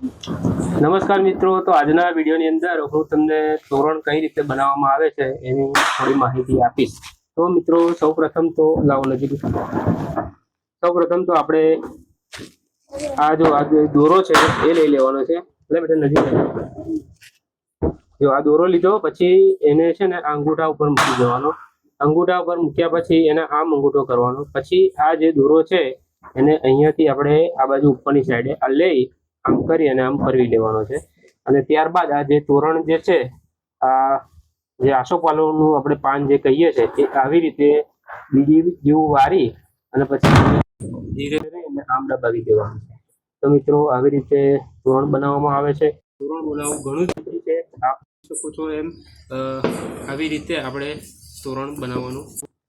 નમસ્કાર મિત્રો, તો આજના વિડીયોની અંદર હું તમને તોરણ કઈ રીતે બનાવવામાં આવે છે એની થોડી માહિતી આપીશ. તો મિત્રો સૌ પ્રથમ તો લાવો નજીક સૌ પ્રથમ તો આપણે આ જો આ દોરો છે એ લઈ લેવાનો છે. એટલે બેટા, નજીક જો આ દોરો લીધો, પછી એને છે ને અંગૂઠા ઉપર મૂકી દેવાનો. અંગૂઠા ઉપર મૂક્યા પછી એને આમ અંગૂઠો કરવાનો. પછી આ જે દોરો છે, એને અહીંયાથી આપણે આ બાજુ ઉપરની સાઈડે આ લઈ આમ કરી અને આમ ફરવી લેવાનો છે. અને ત્યારબાદ આ જે તોરણ જે છે, આ જે આસોપાલવનું આપણે પાન જે કહીએ છીએ એ આવી રીતે બીજી જેવું વારી અને પછી ધીરે ધીરે આમ દબાવી દેવાનું છે. તો મિત્રો, આવી રીતે તોરણ બનાવવામાં આવે છે. તોરણ બનાવવું ઘણું જ છે. આપ શકો છો એમ આવી રીતે આપણે તોરણ બનાવવાનું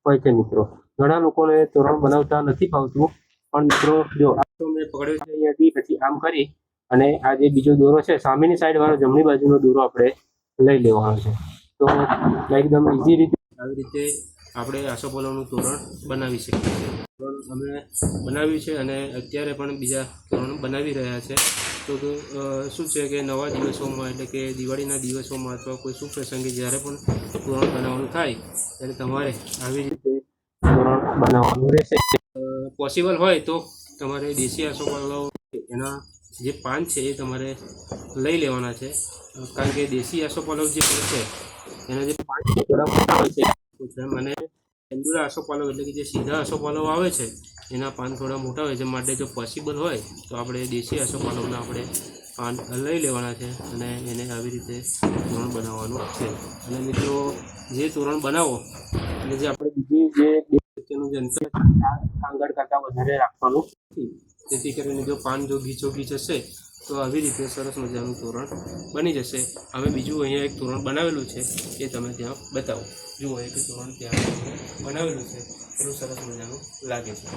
હોય છે મિત્રો. ઘણા લોકોને તોરણ બનાવતા નથી ફાવતું, પણ મિત્રો, જો આ તો મેં પકડ્યો છે અહીંયાથી, પછી આમ કરી અને આ જે બીજો દોરો છે સામેની સાઈડ વાળો જમણી બાજુનો દોરો આપણે લઈ લેવાનો છે. તો એકદમ ઇઝી રીતે આવી રીતે આપણે આસોપાલવનું તોરણ બનાવી શકીએ છીએ. તોરણ અમે બનાવ્યું છે અને અત્યારે પણ બીજા તોરણ બનાવી રહ્યા છે. તો, શું છે કે નવા દિવસોમાં એટલે કે દિવાળીના દિવસોમાં અથવા કોઈ શુભ પ્રસંગે જ્યારે પણ તોરણ બનાવવાનું થાય ત્યારે તમારે આવી રીતે તોરણ બનાવવાનું રહેશે. પોસિબલ હોય તો તમારે દેશી આસોપાલવ એના જે પાન છે એ તમારે લઈ લેવાના છે. કારણ કે દેશી આસોપાલવ જે છે એના જે પાન થોડા મોટા હોય છે. અને તંદુરા આસોપાલવ એટલે કે જે સીધા આસોપાલવ આવે છે એના પાન થોડા મોટા હોય છે. માટે જો પોસિબલ હોય તો આપણે દેશી આસોપાલવના આપણે પાન લઈ લેવાના છે અને એને આવી રીતે તોરણ બનાવવાનું છે. અને મિત્રો જે તોરણ બનાવો અને જે આપણે બીજી જે વચ્ચેનું જે અંતર છે, કરતાં વધારે રાખવાનું જેથી કરીને જો પાન જો ગીચ હશે તો આવી રીતે સરસ મજાનું તોરણ બની જશે. અમે બીજું અહીંયા એક તોરણ બનાવેલું છે, એ તમે ત્યાં બતાવો. જુઓ, એક તોરણ ત્યાં બનાવેલું છે, એટલું સરસ મજાનું લાગે છે.